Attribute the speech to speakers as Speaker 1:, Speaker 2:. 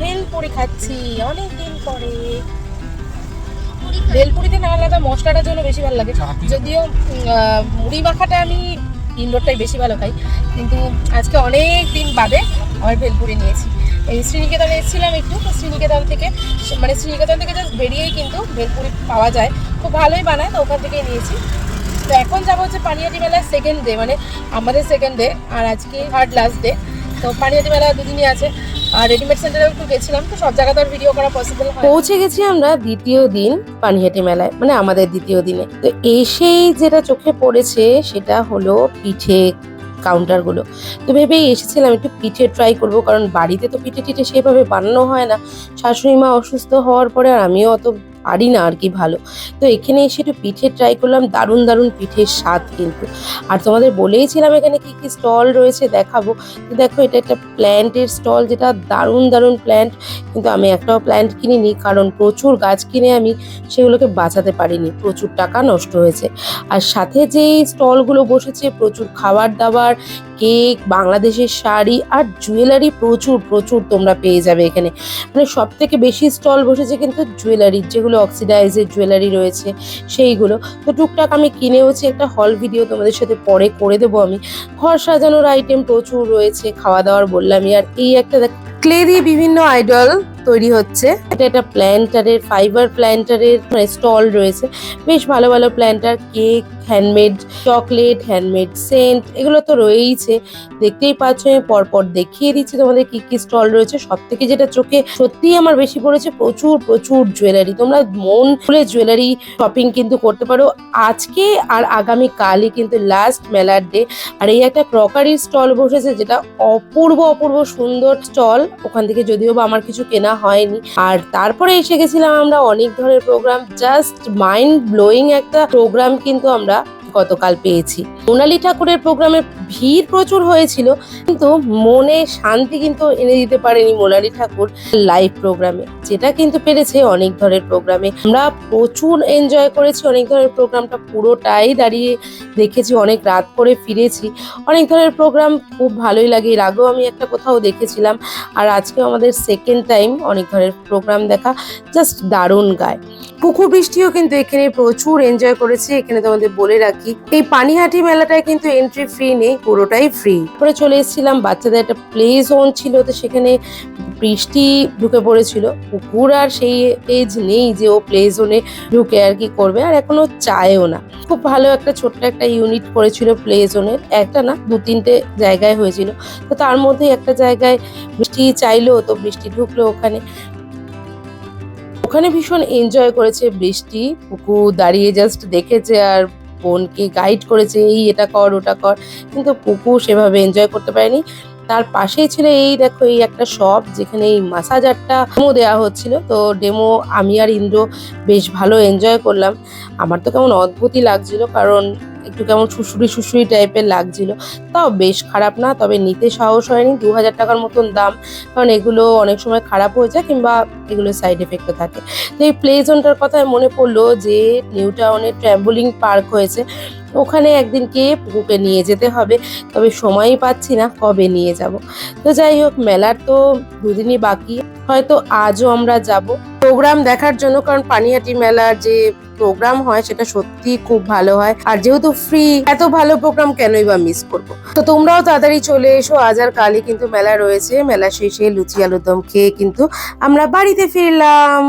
Speaker 1: ভেলপুরি খাচ্ছি অনেক দিন পরে ভেলপুরিতে না আলাদা মশলাটার জন্য বেশি ভালো লাগে। যদিও মুড়ি মাখাটা আমি ইনডোরটাই বেশি ভালো খাই। কিন্তু আজকে অনেক দিন বাদে আমার ভেলপুরি নিয়েছি। এই শ্রীনিকেতনে এসেছিলাম একটু শ্রীনিকেতন থেকে মানে শ্রীনিকেতন থেকে জাস্ট বেরিয়েই কিন্তু ভেলপুরি পাওয়া যায়। খুব ভালোই বানায় তো ওখান থেকেই নিয়েছি। তো এখন যাব হচ্ছে পানিহাটি মেলার সেকেন্ড ডে মানে আমাদের সেকেন্ড ডে আর আজকে থার্ড লাস্ট ডে তো পানিয়াটি মেলা দুদিনই আছে। আর রেডিমেড সেন্টারেও একটু গেছিলাম, তো সব জায়গাতে আর ভিডিও করা পসিবল হয়
Speaker 2: পৌঁছে গেছি আমরা দ্বিতীয় দিন পানিহাটি মেলায় মানে আমাদের দ্বিতীয় দিনে। তো এসেই যেটা চোখে পড়েছে সেটা হলো পিঠে কাউন্টারগুলো তো ভেবেই এসেছিলাম একটু পিঠে ট্রাই করব, কারণ বাড়িতে তো পিঠে টিঠে সেভাবে বানানো হয় না। শাশুড়ি মা অসুস্থ হওয়ার পরে আর আমিও অত পারি না আর কি ভালো। তো এখানে এসে একটু পিঠে ট্রাই করলাম, দারুণ দারুণ পিঠের স্বাদ কিন্তু। আর তোমাদের বলেইছিলাম এখানে কি কি স্টল রয়েছে দেখাবো। তো দেখো এটা একটা প্ল্যান্টের স্টল যেটা দারুণ দারুণ প্ল্যান্ট কিন্তু আমি একটাও প্ল্যান্ট কিনিনি, কারণ প্রচুর গাছ কিনে আমি সেগুলোকে বাঁচাতে পারিনি। প্রচুর টাকা নষ্ট হয়েছে। আর সাথে যে স্টলগুলো বসেছে, প্রচুর খাবার দাবার কেক, বাংলাদেশের শাড়ি আর জুয়েলারি প্রচুর প্রচুর তোমরা পেয়ে যাবে এখানে। মানে সব থেকে বেশি স্টল বসেছে কিন্তু জুয়েলারির যেগুলো অক্সিডাইজের জুয়েলারি রয়েছে, সেইগুলো। তো টুকটাক আমি কিনেওছি, একটা হল ভিডিও তোমাদের সাথে পরে করে দেবো আমি। ঘর সাজানোর আইটেম প্রচুর রয়েছে, খাওয়া দাওয়ার বললামই। আর এই একটা ক্লে দিয়ে বিভিন্ন আইডল তৈরি হচ্ছে। এটা একটা প্ল্যান্টারের ফাইবার প্ল্যান্টারের স্টল রয়েছে। বেশ ভালো ভালো planter cake handmade chocolate handmade scent এগুলো তো রয়েইছে। দেখতেই পাচ্ছ, আমি পরপর দেখিয়ে দিচ্ছি তোমাদের কি কি স্টল রয়েছে। সব থেকে যেটা চোখে সত্যিই আমার বেশি পড়েছে, প্রচুর প্রচুর জুয়েলারি তোমরা মন খুলে জুয়েলারি শপিং কিন্তু করতে পারো। আজকে আর আগামী কালই কিন্তু লাস্ট মেলার ডে আর এই একটা ক্রকারি স্টল বসেছে, যেটা অপূর্ব অপূর্ব সুন্দর স্টল ওখান থেকে যদিও বা আমার কিছু কেনা হয়নি। আর তারপরে এসে গেছিলাম আমরা অনেক ধরনের প্রোগ্রাম জাস্ট মাইন্ড ব্লোয়িং একটা প্রোগ্রাম কিন্তু আমরা গতকাল পেয়েছি। মোনালি ঠাকুরের প্রোগ্রামে ভিড় প্রচুর হয়েছিল, কিন্তু মনে শান্তি কিন্তু এনে দিতে পারেনি মোনালি ঠাকুর লাইভ প্রোগ্রামে। যেটা কিন্তু পেরেছে অনেক ধরনের প্রোগ্রামে। আমরা প্রচুর এনজয় করেছি, অনেক ধরনের প্রোগ্রামটা পুরোটাই দাঁড়িয়ে দেখেছি, অনেক রাত করে ফিরেছি। অনেক ধরনের প্রোগ্রাম খুব ভালোই লাগে। এর আগেও আমি একটা কোথাও দেখেছিলাম, আর আজকে আমাদের সেকেন্ড টাইম অনেক ধরনের প্রোগ্রাম দেখা জাস্ট দারুণ গায়। পুকুর বৃষ্টিও কিন্তু এখানে প্রচুর এনজয় করেছি। এখানে তোমাদের বলে রাখি, এই পানিহাটি মেলাটায় কিন্তু এন্ট্রি ফ্রি নেই, পুরোটাই ফ্রি পরে চলে এসেছিলাম, বাচ্চাদের একটা প্লে জোন ছিল, তো সেখানে বৃষ্টি ঢুকে পড়েছিল। পুকুর আর সেই এজ নেই যে ও প্লে জোনে ঢুকে আর কি করবে, আর এখনও চায়ও না। খুব ভালো একটা ছোট্ট একটা ইউনিট করেছিল প্লে জোনের একটা না, দু তিনটে জায়গায় হয়েছিল। তো তার মধ্যে একটা জায়গায় বৃষ্টি চাইলো, তো বৃষ্টি ঢুকলো ওখানে। ওখানে ভীষণ এনজয় করেছে বৃষ্টি পুকু দাঁড়িয়ে জাস্ট দেখেছে আর বোনকে গাইড করেছে, এই এটা কর, ওটা কর। কিন্তু পুকু সেভাবে এনজয় করতে পারেনি। তার পাশেই ছিল এই দেখো, এই একটা শপ যেখানে এই মাসাজারটা ডেমো দেওয়া হচ্ছিল। তো ডেমো আমি আর ইন্দ্র বেশ ভালো এনজয় করলাম। আমার তো কেমন অদ্ভুতই লাগছিল কারণ একটু কেমন শুশুরি শুশুরি টাইপের লাগছিল। তাও বেশ খারাপ না, তবে নিতে সাহস হয়নি। দু হাজার টাকার মতন দাম, কারণ এগুলো অনেক সময় খারাপ হয়ে যায় কিংবা এগুলো সাইড এফেক্টও থাকে। তো এই প্লে জোনটার কথায় মনে পড়ল যে নিউ টাউনে পার্ক হয়েছে। ওখানে একদিনকে পুকুকে নিয়ে যেতে হবে, তবে সময়ই পাচ্ছি না কবে নিয়ে যাব। তো যাই হোক, মেলার তো দুদিনই বাকি, হয়তো আজও আমরা যাব। প্রোগ্রাম দেখার জন্য, কারণ পানিহাটি মেলার যে প্রোগ্রাম হয়, সেটা সত্যি খুব ভালো হয়। আর যেহেতু ফ্রি এত ভালো প্রোগ্রাম কেনই বা মিস করব? তো তোমরাও তাড়াতাড়ি চলে এসো, আজ আর কালই কিন্তু মেলা রয়েছে। মেলা শেষে লুচি আলুর দম খেয়ে কিন্তু আমরা বাড়িতে ফিরলাম।